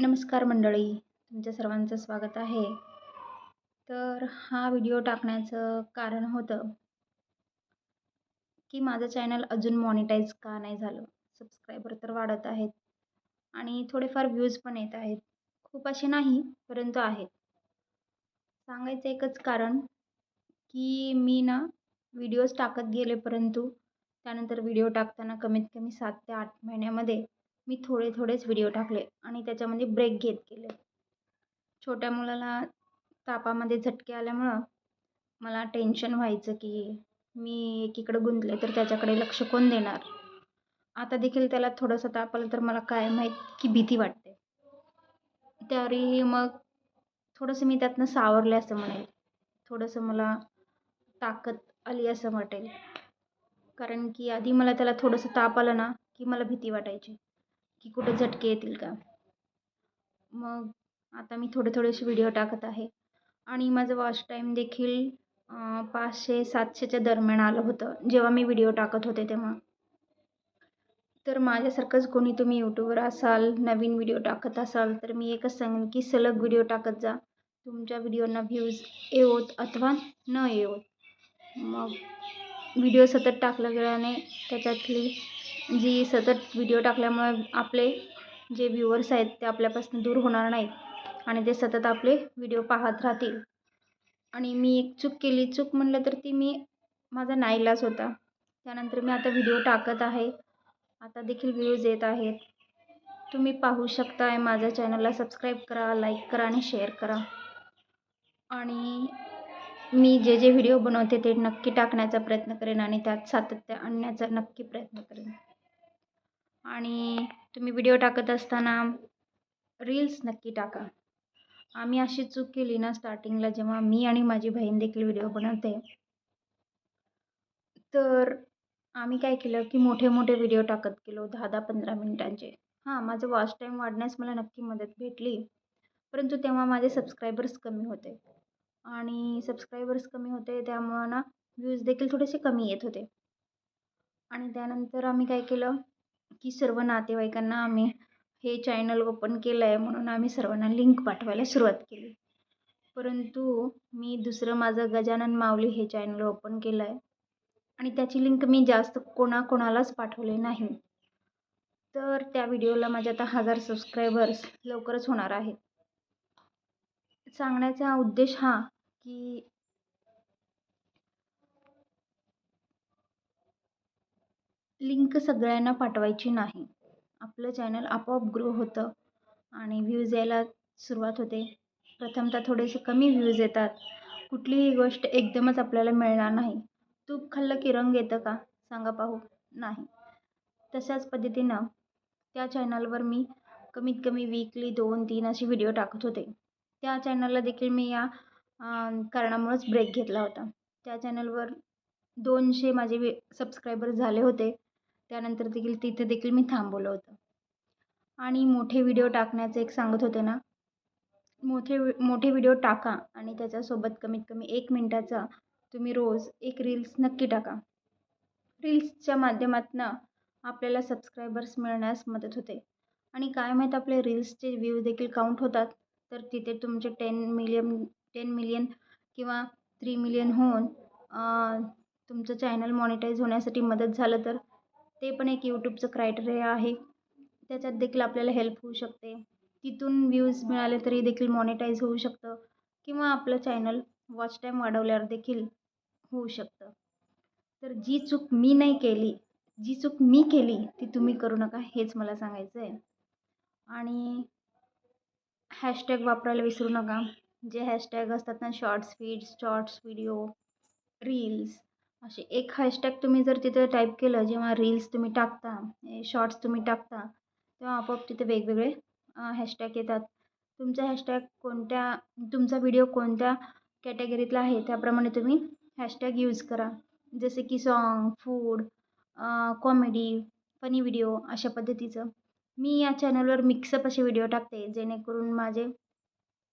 नमस्कार मंडळी तुमच्या सर्वांचं स्वागत आहे. तर हा व्हिडिओ टाकण्याचं कारण होतं की माझं चॅनल अजून मॉनिटाईज का नाही झालं. सबस्क्रायबर तर वाढत आहेत आणि थोडेफार व्ह्यूज पण येत आहेत. खूप असे नाही परंतु आहेत. सांगायचं एकच कारण की मी ना व्हिडिओज टाकत गेले परंतु त्यानंतर व्हिडिओ टाकताना कमीत कमी सात ते आठ महिन्यामध्ये मी थोडे थोडेच व्हिडिओ टाकले आणि त्याच्यामध्ये ब्रेक घेत गेले. छोट्या मुलाला तापामध्ये झटके आल्यामुळं मला टेन्शन व्हायचं की मी एकीकडं गुंतले तर त्याच्याकडे लक्ष कोण देणार? आता देखील त्याला थोडंसं ताप आलं तर मला काय माहीत की भीती वाटते. तरी मग थोडंसं मी त्यातनं सावरले असं म्हणेल. थोडंसं मला ताकद आली असं वाटेल. कारण की आधी मला त्याला थोडंसं ताप आलं ना की मला भीती वाटायची. की कुठे झटके येतील का? मग आता मी थोडे थोडेसे व्हिडिओ टाकत आहे. आणि माझं वॉच टाईम देखील पाचशे सातशेच्या दरम्यान आलं होतं जेव्हा मी व्हिडिओ टाकत होते तेव्हा. तर माझ्यासारखंच कोणी तुम्ही यूट्यूबवर असाल नवीन व्हिडिओ टाकत असाल तर मी एकच सांगेन की सलग व्हिडिओ टाकत जा. तुमच्या व्हिडिओना व्ह्यूज येवोत अथवा न येवोत. मग व्हिडिओ सतत टाकल्या गेल्याने त्याच्यातली जी सतत व्हिडिओ टाकल्यामुळे आपले जे व्ह्युअर्स आहेत ते आपल्यापासून दूर होणार नाहीत आणि ते सतत आपले व्हिडिओ पाहत राहतील. आणि मी एक चूक केली. चूक म्हणलं तर ती मी माझा नाईलाज होता. त्यानंतर मी आता व्हिडिओ टाकत आहे. आता देखील व्ह्यूज येत आहेत. तुम्ही पाहू शकताय माझ्या चॅनलला सबस्क्राईब करा लाईक करा आणि शेअर करा. आणि मी जे जे व्हिडिओ बनवते ते नक्की टाकण्याचा प्रयत्न करेन आणि त्यात सातत्य आणण्याचा नक्की प्रयत्न करेन. आणि तुम्ही व्हिडिओ टाकत असताना रील्स नक्की टाका. आम्ही अशी चूक केली ना स्टार्टिंगला जेव्हा मी आणि माझी बहीण देखील व्हिडिओ बनवते. तर आम्ही काय केलं की मोठे मोठे व्हिडिओ टाकत गेलो दहा दहा पंधरा मिनिटांचे. हां माझं वॉच टाईम वाढण्यास मला नक्की मदत भेटली. परंतु तेव्हा माझे सबस्क्रायबर्स कमी होते. आणि सबस्क्रायबर्स कमी होते त्यामुळं ना व्ह्यूज देखील थोडेसे कमी येत होते. आणि त्यानंतर आम्ही काय केलं की सर्व नातेवाईकांना आम्ही हे चॅनल ओपन केलं आहे म्हणून आम्ही सर्वांना लिंक पाठवायला सुरुवात केली. परंतु मी दुसरं माझं गजानन माऊली हे चॅनल ओपन केलं आहे आणि त्याची लिंक मी जास्त कोणाकोणालाच पाठवले नाही. तर त्या व्हिडिओला माझ्या आता हजार सबस्क्रायबर्स लवकरच होणार आहेत. सांगण्याचा उद्देश हा की लिंक सगळ्यांना पाठवायची नाही. आपलं चॅनल आपोआप ग्रो होतं आणि व्ह्यूज यायला सुरुवात होते. प्रथमतः थोडेसे कमी व्ह्यूज येतात. कुठलीही गोष्ट एकदमच आपल्याला मिळणार नाही. तूप खाल्लं की रंग येतं का? सांगा पाहू. नाही. तशाच पद्धतीनं त्या चॅनलवर मी कमीत कमी वीकली दोन तीन असे व्हिडिओ टाकत होते. त्या चॅनलला देखील मी या कारणामुळंच ब्रेक घेतला होता. त्या चॅनलवर दोनशे माझे सबस्क्रायबर झाले होते. त्यानंतर देखील तिथे देखील मी थांबवलं होतं. आणि मोठे व्हिडिओ टाकण्याचं एक सांगत होते ना मोठे मोठे व्हिडिओ टाका आणि त्याच्यासोबत कमीत कमी एक मिनटाचा तुम्ही रोज एक रील्स नक्की टाका. रील्सच्या माध्यमातून आपल्याला सबस्क्रायबर्स मिळण्यास मदत होते. आणि काय माहीत आपले रील्सचे व्ह्यूज देखील काउंट होतात तर तिथे तुमचे टेन मिलियन टेन मिलियन किंवा थ्री मिलियन होऊन तुमचं चॅनल मॉनिटाईज होण्यासाठी मदत झालं तर ते पण एक यूट्यूबचं क्रायटेरिया आहे. त्याच्यात देखील आपल्याला हेल्प होऊ शकते. तिथून व्ह्यूज मिळाले तरी देखील मॉनिटाईज होऊ शकतं. किंवा आपलं चॅनल वॉच टाईम वाढवल्यावर देखील होऊ शकतं. तर जी चूक मी नाही केली जी चूक मी केली ती तुम्ही करू नका हेच मला सांगायचं आहे आणि हॅशटॅग वापरायला विसरू नका. जे हॅशटॅग असतात ना shorts feeds shorts video reels असे एक हॅशटॅग तुम्ही जर तिथं टाईप केलं जेव्हा रील्स तुम्ही टाकता शॉर्ट्स तुम्ही टाकता तेव्हा आपोआप तिथे वेगवेगळे हॅशटॅग येतात. तुमचा हॅशटॅग कोणत्या तुमचा व्हिडिओ कोणत्या कॅटेगरीतला आहे त्याप्रमाणे तुम्ही हॅशटॅग यूज करा. जसे की song food comedy funny video अशा पद्धतीचं. मी या चॅनलवर मिक्सअप असे व्हिडिओ टाकते जेणेकरून माझे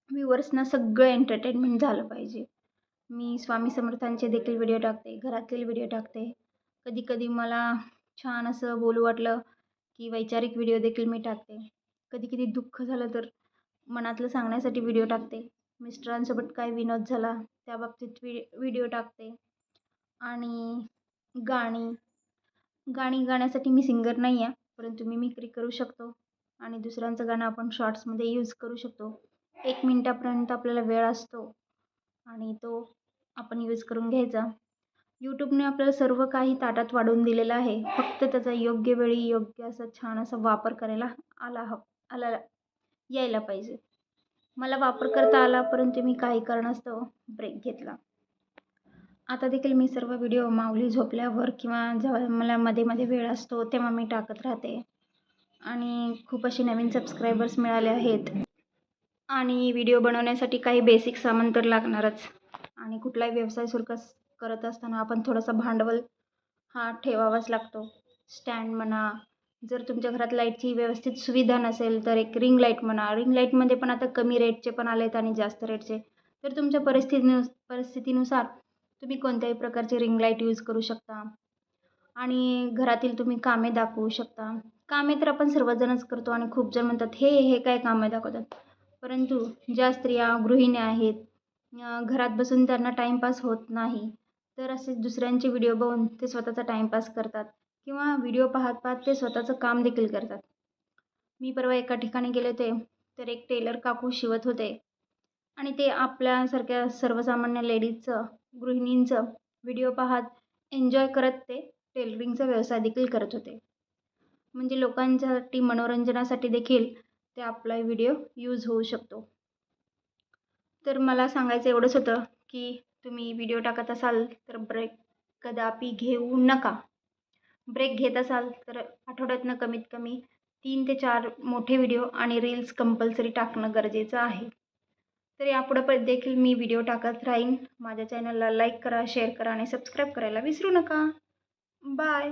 व्ह्युअर्सना सगळं एंटरटेनमेंट झालं पाहिजे. मी स्वामी समर्थांचे देखील व्हिडिओ टाकते घरातील व्हिडिओ टाकते. कधी कधी मला छान असं बोलू वाटलं की वैचारिक व्हिडिओ देखील मी टाकते. कधी कधी दुःख झालं तर मनातलं सांगण्यासाठी व्हिडिओ टाकते. मिस्टरांसोबत काय विनोद झाला त्या बाबतीत वि व्हिडिओ टाकते. आणि गाणी गाणी गाण्यासाठी मी सिंगर नाही आहे परंतु मी मिक्री करू शकतो. आणि दुसऱ्यांचं गाणं आपण शॉर्ट्समध्ये यूज करू शकतो. एक मिनटापर्यंत आपल्याला वेळ असतो. आणि तो आपण यूज करून घ्यायचा. यूट्यूबने आपल्याला सर्व काही ताटात वाढवून दिलेलं आहे. फक्त त्याचा योग्य वेळी योग्य असा छान असा वापर करायला आला ह आला यायला पाहिजे. मला वापर करता आला परंतु मी काही कारणास्तव ब्रेक घेतला. आता देखील मी सर्व व्हिडिओ माऊली झोपल्यावर किंवा जेव्हा मला मध्ये मध्ये वेळ असतो तेव्हा मी टाकत राहते. आणि खूप असे नवीन सबस्क्रायबर्स मिळाले आहेत. आणि व्हिडिओ बनवण्यासाठी काही बेसिक सामान तर लागणारच. आणि कुठलाही व्यवसाय सुरू कस करत असताना आपण थोडंसं भांडवल हा ठेवावाच लागतो. स्टँड म्हणा जर तुमच्या घरात लाईटची व्यवस्थित सुविधा नसेल तर एक रिंग लाइट म्हणा. रिंग लाईटमध्ये पण आता कमी रेटचे पण आले आहेत आणि जास्त रेटचे तर तुमच्या परिस्थितीनु परिस्थितीनुसार तुम्ही कोणत्याही प्रकारचे रिंग लाइट यूज करू शकता. आणि घरातील तुम्ही कामे दाखवू शकता. कामे तर आपण सर्वजणच करतो आणि खूप जण म्हणतात हे हे काय कामे दाखवतात? परंतु ज्या स्त्रिया गृहिणी आहेत घरात बसून त्यांना टाईमपास होत नाही तर असे दुसऱ्यांचे व्हिडिओ बघून ते स्वतःचा टाईमपास करतात किंवा व्हिडिओ पाहत पाहत ते स्वतःचं काम देखील करतात. मी परवा एका ठिकाणी गेले होते तर एक टेलर काकू शिवत होते आणि ते आपल्यासारख्या सर्वसामान्य लेडीजचं गृहिणींचं व्हिडिओ पाहत एन्जॉय करत ते टेलरिंगचा व्यवसाय देखील करत होते. म्हणजे लोकांसाठी मनोरंजनासाठी देखील ते आपला व्हिडिओ यूज होऊ शकतो. तर मला सांगायचं एवढंच होतं की तुम्ही व्हिडिओ टाकत असाल तर ब्रेक कदापि घेऊ नका. ब्रेक घेत असाल तर आठवड्यातनं कमीत कमी तीन ते चार मोठे व्हिडिओ आणि रील्स कंपल्सरी टाकणं गरजेचं आहे. तर यापुढं पण देखील मी व्हिडिओ टाकत राहीन. माझ्या चॅनलला लाईक करा शेअर करा आणि सबस्क्राईब करायला विसरू नका. बाय